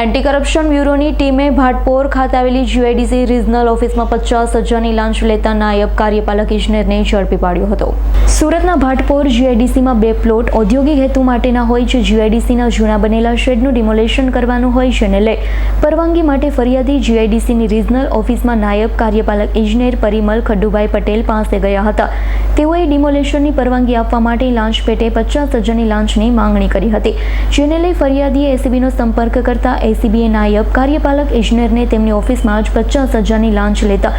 Anti corruption બ્યુરોની ટીમે ભાટપોર ખાતે આવેલી જીઆઈડીસી રિજનલ ઓફિસમાં પચાસ હજારની લાંચ લેતા નાયબ કાર્યપાલક ઇજનેરને ઝડપી પાડ્યો હતો. સુરતના ભાટપોર જીઆઈડીસીમાં બે પ્લોટ ઔદ્યોગિક હેતુ માટેના હોય છે. જીઆઈડીસીના જૂના બનેલા શેડનું ડિમોલેશન કરવાનું હોય છે ને લઈ પરવાનગી માટે ફરિયાદી જીઆઈડીસીની રિજનલ ઓફિસમાં નાયબ કાર્યપાલક ઇજનેર પરિમલ ખડ્ડુભાઈ પટેલ પાસે ગયા હતા. તેઓએ ડિમોલેશનની પરવાનગી આપવા માટે લાંચ પેટે પચાસ હજારની લાંચની માંગણી કરી હતી. જેને લઈ ફરિયાદીએ એસીબીનો સંપર્ક કરતા એસીબીએ નાયબ કાર્યપાલક ઇજનેરને તેમની ઓફિસમાં જ પચાસ હજારની લાંચ લેતા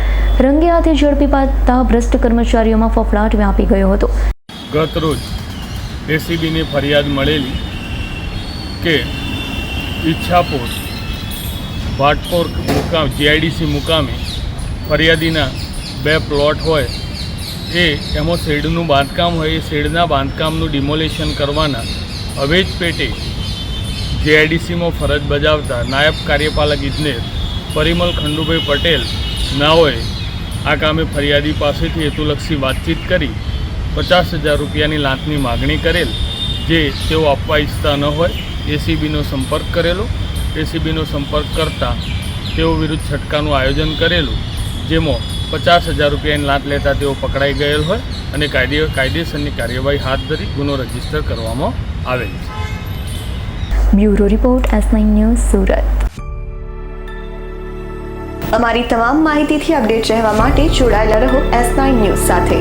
રંગે હાથે ઝડપી પાડતા ભ્રષ્ટ કર્મચારીઓમાં ફફડાટ વ્યાપી ગયો હતો. ગત રોજ એસીબીની ફરિયાદ મળેલી કે ઈચ્છાપોર ભાટપોર મુકામ, જીઆઈડીસી મુકામે ફરિયાદીના બે પ્લોટ હોય એ એમાં શેડનું બાંધકામ હોય એ શેડના બાંધકામનું ડિમોલેશન કરવાના. અવેજ પેટે જેઆઈડીસીમાં ફરજ બજાવતા નાયબ કાર્યપાલક ઇજનેર પરિમલ ખંડુભાઈ પટેલ નાઓએ આ કામે ફરિયાદી પાસેથી હેતુલક્ષી વાતચીત કરી પચાસ હજાર રૂપિયાની લાંચની માગણી કરેલ, જે તેઓ આપવા ઈચ્છતા ન હોય એસીબીનો સંપર્ક કરેલો. એસીબીનો સંપર્ક કરતાં તેઓ વિરુદ્ધ છટકાનું આયોજન કરેલું, જેમાં પચાસ હજાર રૂપિયાની લાંચ લેતા તેઓ પકડાઈ ગયેલ હોય અને કાયદે કાયદેસરની કાર્યવાહી હાથ ધરી ગુનો રજિસ્ટર કરવામાં આવેલ છે. Bureau report S news Surat. અમારી તમામ માહિતીથી અપડેટ રહેવા માટે જોડાયેલા રહો એસ ન્યૂઝ સાથે.